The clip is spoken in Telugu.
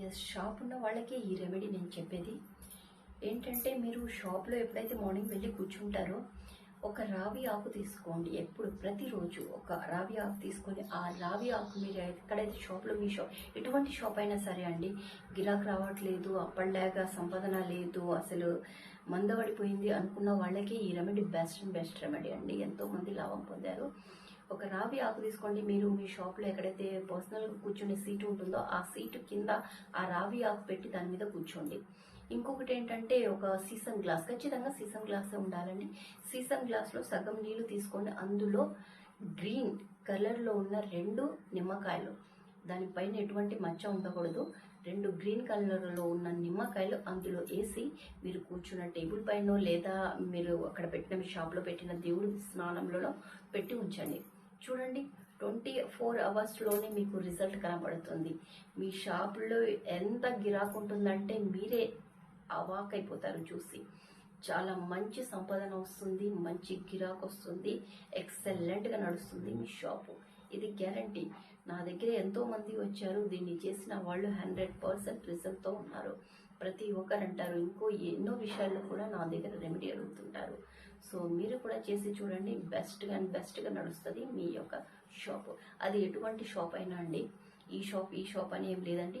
ఎస్ షాప్ ఉన్న వాళ్ళకే ఈ రెమెడీ నేను చెప్పేది. ఏంటంటే మీరు షాప్లో ఎప్పుడైతే మార్నింగ్ వెళ్ళి కూర్చుంటారో ఒక రావి ఆకు తీసుకోండి ఎప్పుడు ప్రతిరోజు ఒక రావి ఆకు తీసుకొని ఆ రావి ఆకు మీరు ఎక్కడైతే షాప్లో మీ షాప్ ఎటువంటి షాప్ అయినా సరే అండి గిరాక్ రావట్లేదు అప్పటిలాగా సంపాదన లేదు అసలు మందబడిపోయింది అనుకున్న వాళ్ళకి ఈ remedy best and best remedy అండి. ఎంతోమంది లాభం పొందారు. ఒక రావి ఆకు తీసుకోండి. మీరు మీ షాప్లో ఎక్కడైతే పర్సనల్గా కూర్చునే సీటు ఉంటుందో ఆ సీటు కింద ఆ రావి ఆకు పెట్టి దాని మీద కూర్చోండి. ఇంకొకటి ఏంటంటే ఒక సీసన్ గ్లాస్ ఖచ్చితంగా సీసన్ గ్లాసే ఉండాలండి. సీసన్ గ్లాస్లో సగం నీళ్ళు తీసుకోండి. అందులో గ్రీన్ కలర్లో ఉన్న రెండు నిమ్మకాయలు దానిపైన ఎటువంటి మచ్చ ఉండకూడదు. రెండు గ్రీన్ కలర్లో ఉన్న నిమ్మకాయలు అందులో వేసి మీరు కూర్చున్న టేబుల్ పైన లేదా మీరు అక్కడ పెట్టిన మీ షాప్లో పెట్టిన దేవుడి స్నానంలో పెట్టి ఉంచండి. చూడండి ట్వంటీ ఫోర్ అవర్స్లోనే మీకు రిజల్ట్ కనబడుతుంది. మీ షాపులో ఎంత గిరాకు ఉంటుందంటే మీరే అవాకైపోతారు చూసి. చాలా మంచి సంపాదన వస్తుంది మంచి గిరాకు వస్తుంది ఎక్సలెంట్గా నడుస్తుంది మీ షాపు. ఇది గ్యారంటీ. నా దగ్గర ఎంతో మంది వచ్చారు. దీన్ని చేసిన వాళ్ళు హండ్రెడ్ పర్సెంట్ రిజల్ట్తో ఉన్నారు. ప్రతి ఒక్కరు అంటారు ఇంకో ఎన్నో విషయాల్లో కూడా నా దగ్గర రెమెడీ అడుగుతుంటారు. సో మీరు కూడా చేసి చూడండి. బెస్ట్గా అండ్ బెస్ట్గా నడుస్తుంది మీ యొక్క షాప్. అది ఎటువంటి షాప్ అయినా అండి. ఈ షాప్ ఈ షాప్ అని ఏం లేదండి.